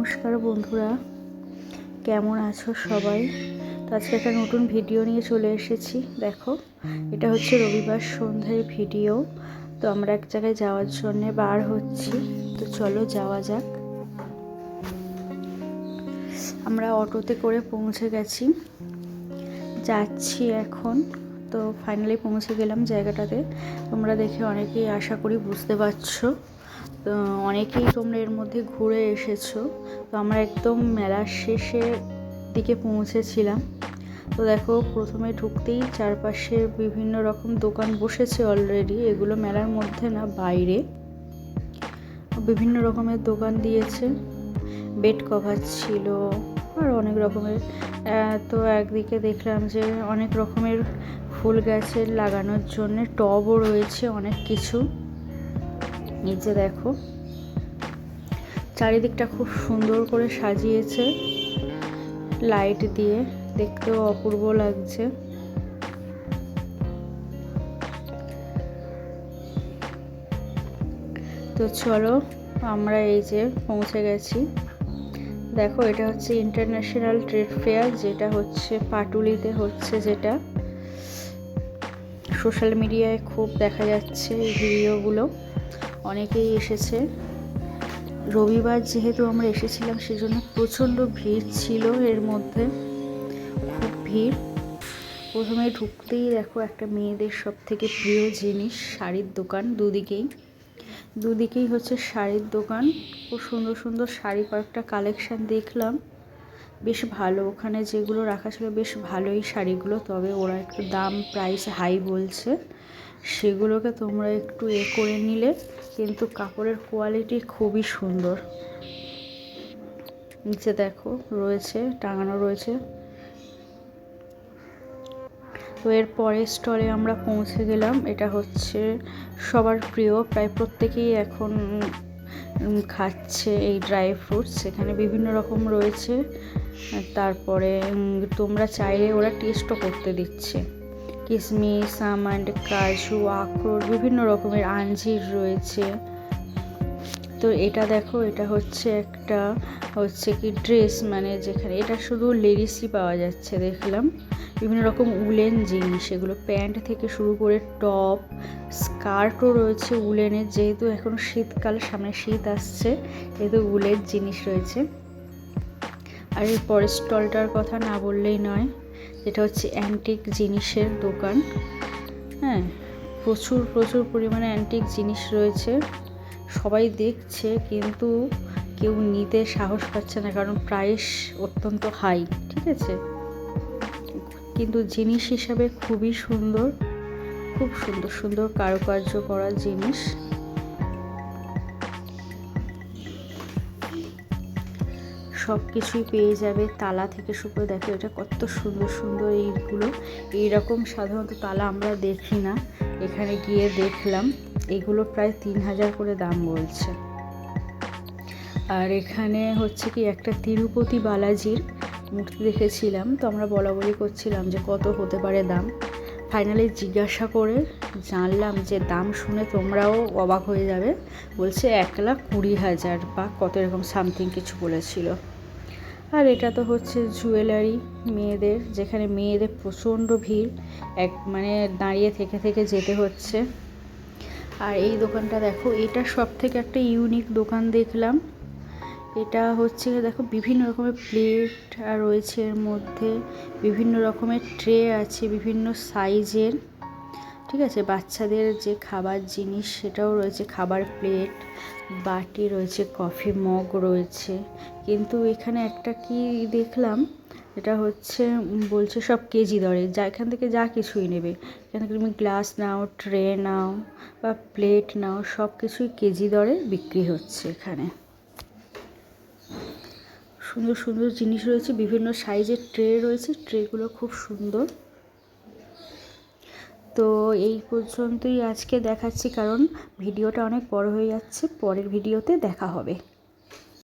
নমস্কার বন্ধুরা। কেমন আছো সবাই? তো আজকে একটা নতুন ভিডিও নিয়ে চলে এসেছি। দেখো, এটা হচ্ছে রবিবার সন্ধ্যার ভিডিও। তো আমরা এক জায়গায় যাওয়ার জন্য বার হচ্ছি। তো চলো যাওয়া যাক। আমরা অটোতে করে পৌঁছে গেছি। যাচ্ছি এখন। তো ফাইনালি পৌঁছে গেলাম জায়গাটাতে। তোমরা দেখে অনেকেই আশা করি বুঝতে পারছ। তো অনেকেই তোমরা এর মধ্যে ঘুরে এসেছ। তো আমরা একদম মেলার শেষের দিকে পৌঁছেছিলাম। তো দেখো, প্রথমে ঢুকতেই চারপাশে বিভিন্ন রকম দোকান বসেছে অলরেডি এগুলো মেলার মধ্যে না, বাইরে। বিভিন্ন রকমের দোকান দিয়েছে। বেড কভার ছিল আর অনেক রকমের। তো একদিকে দেখলাম যে অনেক রকমের ফুল গাছের লাগানোর জন্য টবও রয়েছে অনেক কিছু। নিচে দেখো, চারিদিকটা খুব সুন্দর করে সাজিয়েছে লাইট দিয়ে, দেখতেও অপূর্ব লাগছে। তো চলো, আমরা এই যে পৌঁছে গেছি। দেখো, এটা হচ্ছে ইন্টারন্যাশনাল ট্রেড ফেয়ার যেটা হচ্ছে পাটুলিতে হচ্ছে যেটা। সোশ্যাল মিডিয়ায় খুব দেখা যাচ্ছে এই ভিডিওগুলো অনেকেই এসেছে। রবিবার যেহেতু আমরা এসেছিলাম, সেজন্য প্রচণ্ড ভিড় ছিল এর মধ্যে। খুব ভিড়। প্রথমে ঢুকতেই দেখো একটা মেয়েদের সব থেকে প্রিয় জিনিস, শাড়ির দোকান দুদিকেই। দুদিকেই হচ্ছে শাড়ির দোকান। খুব সুন্দর সুন্দর শাড়ি কয়েকটা কালেকশান দেখলাম। বেশ ভালো, ওখানে যেগুলো রাখা ছিল বেশ ভালোই শাড়িগুলো, তবে ওরা একটু দাম, প্রাইস হাই বলছে। সেগুলোকে তোমরা একটু এ করে নিলে কিন্তু কাপড়ের কোয়ালিটি খুবই সুন্দর। নিচে দেখো, রয়েছে, টাঙানো রয়েছে। তো এর পরের স্টলে আমরা পৌঁছে গেলাম। এটা হচ্ছে সবার প্রিয়। প্রায় প্রত্যেকেই এখন খাচ্ছে এই ড্রাই ফ্রুটস এখানে বিভিন্ন রকম রয়েছে। তারপরে তোমরা চাইলে ওরা টেস্টও করতে দিচ্ছে। কিশমিশ আমন্ড, কাজু, আখরোট, বিভিন্ন রকমের আঞ্জির রয়েছে। তো এটা দেখো, এটা হচ্ছে একটা, হচ্ছে কি ড্রেস মানে যেখানে, এটা শুধু লেডিসই পাওয়া যাচ্ছে, দেখলাম। বিভিন্ন রকম উলেন জিনিস, এগুলো প্যান্ট থেকে শুরু করে টপ, স্কার্টও রয়েছে উলেনের, যেহেতু এখন শীতকাল, সামনে শীত আসছে যেহেতু উলের জিনিস রয়েছে। আর এর পরের স্টলটার কথা না বললেই নয়, যেটা হচ্ছে অ্যান্টিক জিনিসের দোকান। হ্যাঁ প্রচুর প্রচুর পরিমাণে অ্যান্টিক জিনিস রয়েছে। সবাই দেখছে, কিন্তু কেউ নিতে সাহস পাচ্ছে না, কারণ প্রাইস অত্যন্ত হাই ঠিক আছে? কিন্তু জিনিস হিসাবে খুবই সুন্দর, খুব সুন্দর সুন্দর কারুকার্য করা জিনিস। সব কিছুই পেয়ে যাবে। তালা থেকে শুরু করে দেখো এটা কত সুন্দর সুন্দর এইগুলো। এইরকম সাধারণত তালা আমরা দেখি না। এখানে গিয়ে দেখলাম, এগুলো প্রায় তিন হাজার করে দাম বলছে। আর এখানে হচ্ছে কি, একটা তিরুপতি বালাজির মূর্তি দেখেছিলাম। তো আমরা বলা বলি করছিলাম যে কত হতে পারে দাম। ফাইনালি জিজ্ঞাসা করে জানলাম যে দাম শুনে তোমরাও অবাক হয়ে যাবে। বলছে এক লাখ কুড়ি হাজার বা কত এরকম সামথিং কিছু বলেছিল। আর এটা তো হচ্ছে জুয়েলারি মেয়েদের, যেখানে মেয়েদের প্রচণ্ড ভিড়, এক মানে দাঁড়িয়ে থেকে থেকে যেতে হচ্ছে। আর এই দোকানটা দেখো, এটা সব থেকে একটা ইউনিক দোকান দেখলাম। এটা হচ্ছে, দেখো, বিভিন্ন রকমের প্লেট রয়েছে এর মধ্যে। বিভিন্ন রকমের ট্রে আছে, বিভিন্ন সাইজের। ঠিক আছে? বাচ্চাদের যে খাবার জিনিস, সেটাও রয়েছে, খাবার প্লেট, বাটি রয়েছে, কফি মগ রয়েছে। কিন্তু এখানে একটা কি দেখলাম, এটা হচ্ছে বলছে সব কেজি দরে। যা, এখান থেকে যা কিছুই নেবে। এখান থেকে তুমি গ্লাস নাও, ট্রে নাও বা প্লেট নাও, সব কিছুই কেজি দরে বিক্রি হচ্ছে এখানে। সুন্দর সুন্দর জিনিস রয়েছে, বিভিন্ন সাইজের ট্রে রয়েছে ট্রেগুলো খুব সুন্দর। তো এই পর্যন্তই আজকে দেখাচ্ছি, কারণ ভিডিওটা অনেক বড় হয়ে যাচ্ছে, পরের ভিডিওতে দেখা হবে।